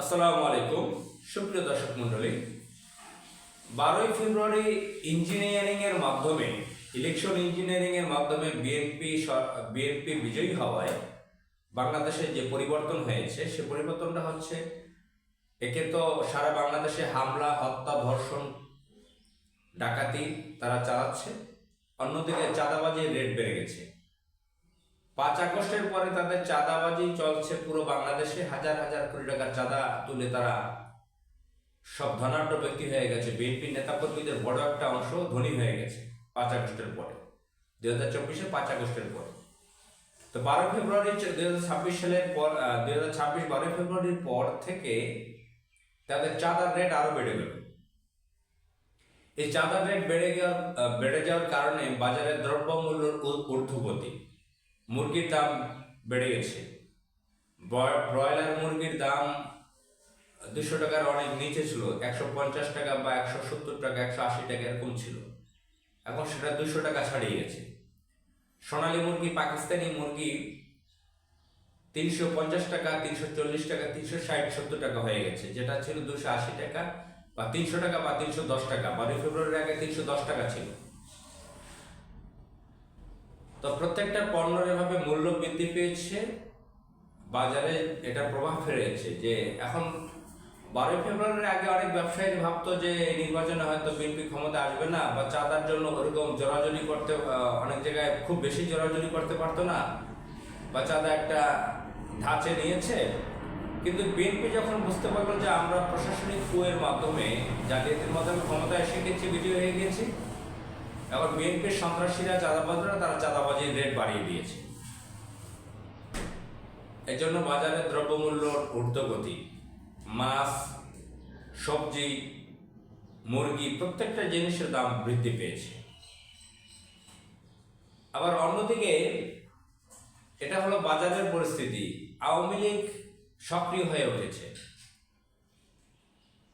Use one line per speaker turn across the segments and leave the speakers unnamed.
আসসালামু আলাইকুম। সুপ্রিয় দর্শক মণ্ডলী, বারোই ফেব্রুয়ারি ইঞ্জিনিয়ারিং এর মাধ্যমে ইলেকশন ইঞ্জিনিয়ারিং এর মাধ্যমে বিএনপি বিএনপি বিজয়ী হওয়ায় বাংলাদেশে যে পরিবর্তন হয়েছে, সে পরিবর্তনটা হচ্ছে একে তো সারা বাংলাদেশে হামলা, হত্যা, ধর্ষণ, ডাকাতি তারা চালাচ্ছে, অন্যদিকে চাঁদাবাজির রেট বেড়ে গেছে। পাঁচ আগস্টের পরে তাদের চাঁদাবাজি চলছে পুরো বাংলাদেশে। হাজার হাজার কোটি টাকার চাঁদা তুলে তারা সব ধনাঢ্য ব্যক্তি হয়ে গেছে। বিএনপি নেতাকর্মীদের বড় একটা অংশ ধনী হয়ে গেছে পাঁচ আগস্টের পরে, দুই হাজার চব্বিশে পাঁচ আগস্টের পরে। তো বারো ফেব্রুয়ারি দুই হাজার ছাব্বিশ সালের পর দুই হাজার ছাব্বিশ বারোই ফেব্রুয়ারির পর থেকে তাদের চাঁদার রেট আরও বেড়ে গেল। এই চাঁদার রেট বেড়ে যাওয়ার বেড়ে যাওয়ার কারণে বাজারের দ্রব্যমূল্যের ঊর্ধ্বগতি মুরগির দাম বেড়ে গেছে। ব্রয়- ব্রয়লার মুরগির দাম দুশো টাকার অনেক নিচে ছিল, একশো পঞ্চাশ টাকা বা একশো সত্তর টাকা, একশো আশি টাকা এরকম ছিল। এখন সেটা দুশো টাকা ছাড়িয়ে গেছে। সোনালি মুরগি, পাকিস্তানি মুরগি তিনশো পঞ্চাশ টাকা, তিনশো চল্লিশ টাকা, তিনশো ষাট, সত্তর টাকা হয়ে গেছে, যেটা ছিল দুশো আশি টাকা বা তিনশো টাকা বা তিনশো দশ টাকা। বারোই ফেব্রুয়ারির আগে তিনশো দশ টাকা ছিল। তো প্রত্যেকটা পণ্যের এভাবে মূল্য বৃদ্ধি পেয়েছে। বাজারে এটা প্রভাব ফেলেছে যে এখন বারোই ফেব্রুয়ারির আগে অনেক ব্যবসায়ী ভাবতো যে এই নির্বাচনে হয়তো বিএনপি ক্ষমতা আসবে না বা চাঁদার জন্য ওরকম জোরাজুরি করতে অনেক জায়গায় খুব বেশি জোরাজুরি করতে পারতো না বা চাঁদা একটা ধাঁচে নিয়েছে। কিন্তু বিএনপি যখন বুঝতে পারল যে আমরা প্রশাসনিক কুয়ের মাধ্যমে জালিয়াতির মাধ্যমে ক্ষমতা এসে গেছি, বিজয়ী হয়ে গেছি এখন বিএনপির সন্ত্রাসীরা, চাঁদাবাজরা, তারা চাঁদাবাজির রেট বাড়িয়ে দিয়েছে। এর জন্য বাজারে দ্রব্যমূল্যর ঊর্ধ্বগতি, মাছ, সবজি, মুরগি, প্রত্যেকটা জিনিসের দাম বৃদ্ধি পেয়েছে। আবার অন্যদিকে, এটা হলো বাজারের পরিস্থিতি। আওয়ামী লীগ সক্রিয় হয়ে উঠেছে।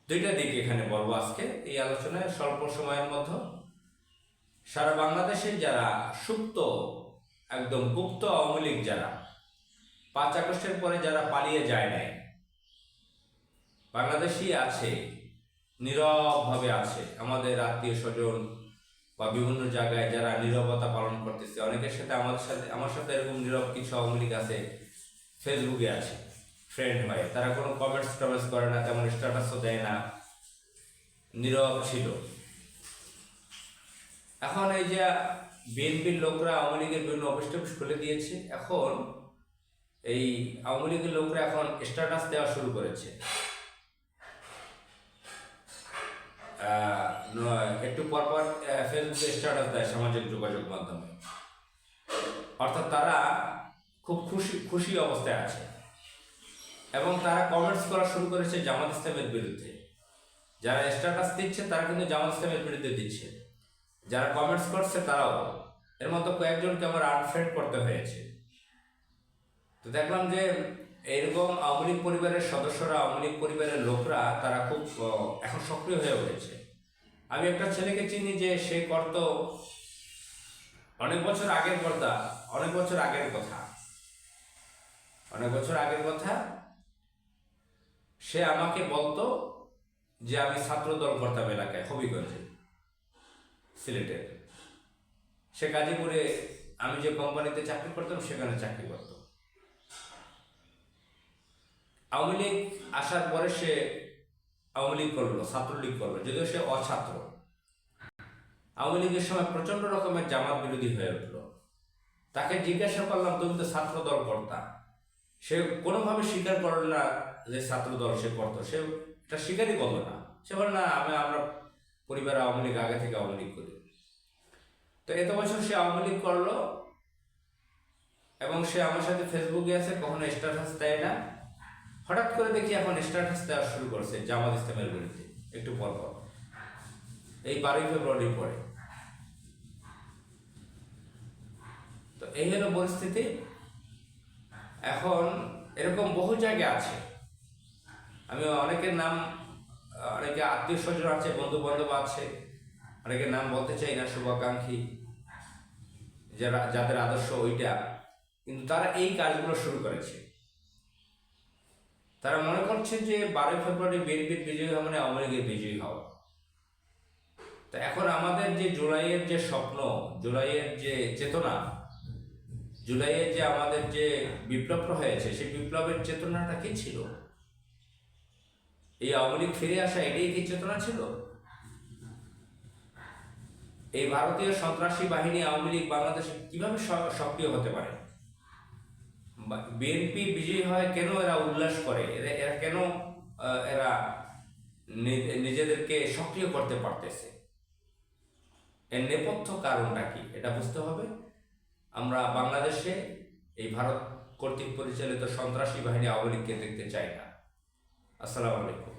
দুইটা দিক এখানে বলব আজকে এই আলোচনায়, স্বল্প সময়ের মধ্যে। সারা বাংলাদেশের যারা সুপ্ত, একদম গুপ্ত আওয়ামী যারা, পাঁচ আগস্টের পরে যারা পালিয়ে যায় নাই বাংলাদেশি আছে, নীরবভাবে আছে। আমাদের আত্মীয় স্বজন বা বিভিন্ন জায়গায় যারা নীরবতা পালন করতেছে, অনেকের সাথে আমাদের সাথে, আমার সাথে এরকম নীরব কিছু আওয়ামী লীগ আছে ফেসবুকে আছে ফ্রেন্ড হয়। তারা কোনো কমেন্টস টমেন্টস করে না, তেমন স্ট্যাটাসও দেয় না। নীরব ছিল। এখন এই যে বিএনপির লোকরা, আওয়ামী লীগের বিভিন্ন অফিস টফিস খুলে দিয়েছে, এখন এই আওয়ামী লীগের লোকরা এখন স্ট্যাটাস দেওয়া শুরু করেছে। একটু পরপর ফেসবুকে স্ট্যাটাস দেয় সামাজিক যোগাযোগ মাধ্যমে। অর্থাৎ তারা খুব খুশি খুশি অবস্থায় আছে। এবং তারা কমেন্টস করা শুরু করেছে জামাত ইসলামের বিরুদ্ধে। যারা স্ট্যাটাস দিচ্ছে, তারা কিন্তু জামাত ইসলামের বিরুদ্ধে দিচ্ছে। যারা কমেন্টস করছে তারাও। এর মধ্যে কয়েকজনকে আমার আনফ্রেন্ড করতে হয়েছে। তো দেখলাম যে এরকম আওয়ামী পরিবারের সদস্যরা, আওয়ামী পরিবারের লোকরা তারা খুব এখন সক্রিয় হয়ে উঠেছে। আমি একটা ছেলেকে চিনি যে সে করত অনেক বছর আগের কথা, অনেক বছর আগের কথা। অনেক বছর আগের কথা, সে আমাকে বলতো যে আমি ছাত্র দল করতাম এলাকায়, হবিগঞ্জে। সিলেটের। সে গাজীপুরে আমি যে কোম্পানিতে চাকরি করতাম, সেখানে চাকরি করতো। আওয়ামী লীগ আসার পরে সে আওয়ামী লীগ করল, ছাত্রলীগ করল, যদিও সে অছাত্র। আওয়ামী লীগের সময় প্রচণ্ড রকমের জামাত বিরোধী হয়ে উঠল। তাকে জিজ্ঞাসা করলাম, তুমি তো ছাত্র দল কর্তা? সে কোনোভাবে স্বীকার করল না যে ছাত্র দল সে করতো। সে এটা স্বীকারই করল না। সে বলে না, আমি আমরা পরিবার আওয়ামী লীগ আগে থেকে আওয়ামী লীগ করি। তো এত বছর সে আওয়ামী লীগ করল এবং সে আমার সাথে ফেসবুকে আছে, কখনো স্ট্যাটাস দেয় না। হঠাৎ করে দেখি এখন স্ট্যাটাস দেওয়া শুরু করছে জামাত ইসলামের বিরুদ্ধে, একটু পর পর। এই বারোই ফেব্রুয়ারির পরে। তো এই হলো পরিস্থিতি। এখন এরকম বহু জায়গায় আছে। আমি অনেকের নাম অনেকে আত্মীয় স্বজন আছে বন্ধু বান্ধব আছে, অনেকে নাম বলতে চাই না, শুভাকাঙ্ক্ষী, যারা, যাদের আদর্শ ওইটা। কিন্তু তারা এই কাজগুলো শুরু করেছে। তারা মনে করছেন যে বারোই ফেব্রুয়ারি বিএনপির বিজয়ী হওয়া মানে আওয়ামী লীগের বিজয়ী হওয়া তা এখন আমাদের যে জুলাইয়ের যে স্বপ্ন, জুলাইয়ের যে চেতনা, জুলাইয়ের যে আমাদের যে বিপ্লব হয়েছে, সেই বিপ্লবের চেতনাটা কি ছিল? এই আওয়ামী ফিরে আসা এটাই কি চেতনা ছিল? এই ভারতীয় সন্ত্রাসী বাহিনী আওয়ামী লীগ বাংলাদেশে কীভাবে সক্রিয় হতে পারে? বিএনপি বিজয়ী হয় কেন এরা উল্লাস করে? এরা এরা কেন এরা নিজেদেরকে সক্রিয় করতে পারতেছে? এর নেপথ্য কারণটা কি? এটা বুঝতে হবে। আমরা বাংলাদেশে এই ভারত কর্তৃক পরিচালিত সন্ত্রাসী বাহিনী আওয়ামী লীগকে দেখতে চাই না। আসসালামু আলাইকুম।